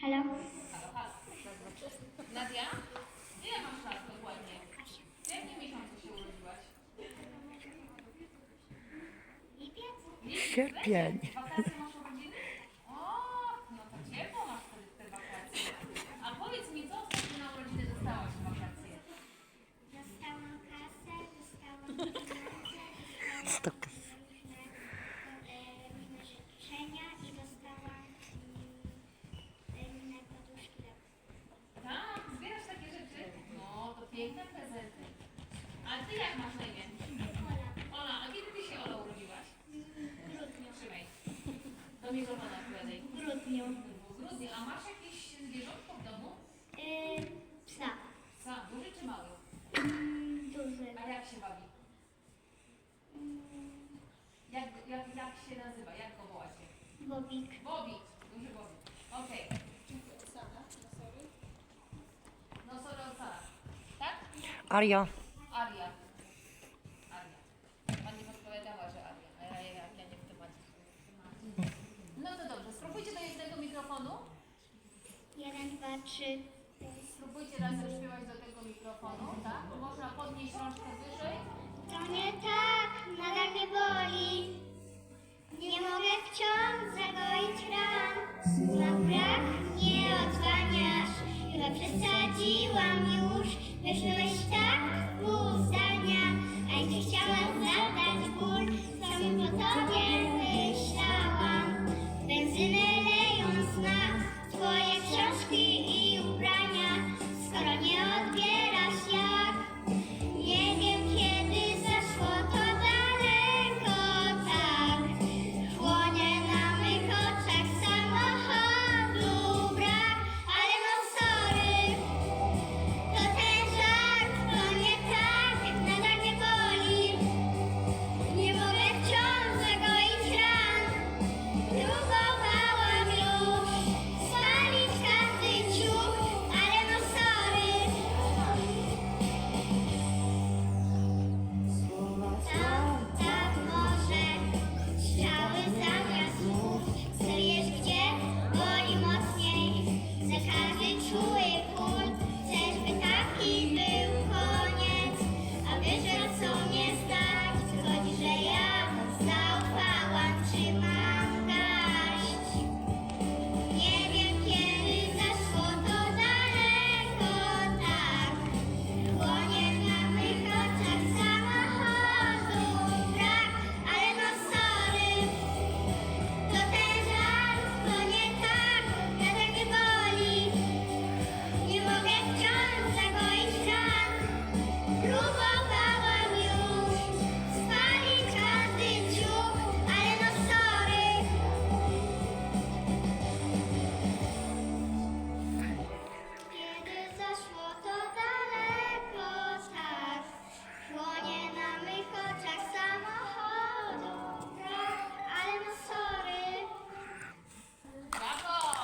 Halo? Halo, halo. Nadia? Ile masz lat dokładnie? W jakim miesiącu się urodziłaś? Lipiec? Lipiec? Sierpień. Wakacje masz urodziny? O, no to ciepło masz wtedy te wakacje. A powiedz mi, co ostatnio na urodziny dostałaś w wakacje? Dostałam kasę, dostałam pieniądze, dostałam Stok. Ty jak masz na imię? Ola. A kiedy ty się, Ola, urodziłaś? Grudniu. Trzymaj. Do mikrofonu odpowiadaj. W grudniu. Grudniu. A masz jakieś zwierzątko w domu? Y, psa. Psa, duży czy mały? Duży. A jak się bawi? Jak, jak, jak się nazywa? Jak go wołacie? Bobik. Bobik. Duży Bobik. Okej. No sorry, Oksana. Tak? Aria. Aria. Aria. Pani podpowiadała, że Aria. A ja, ja, ja nie w temacie. No to dobrze. Spróbujcie do jednego mikrofonu. Jeden, dwa, trzy. Spróbujcie razem śpiewać do tego mikrofonu, tak? Można podnieść rączkę wyżej. To nie tak, nadal mnie boli.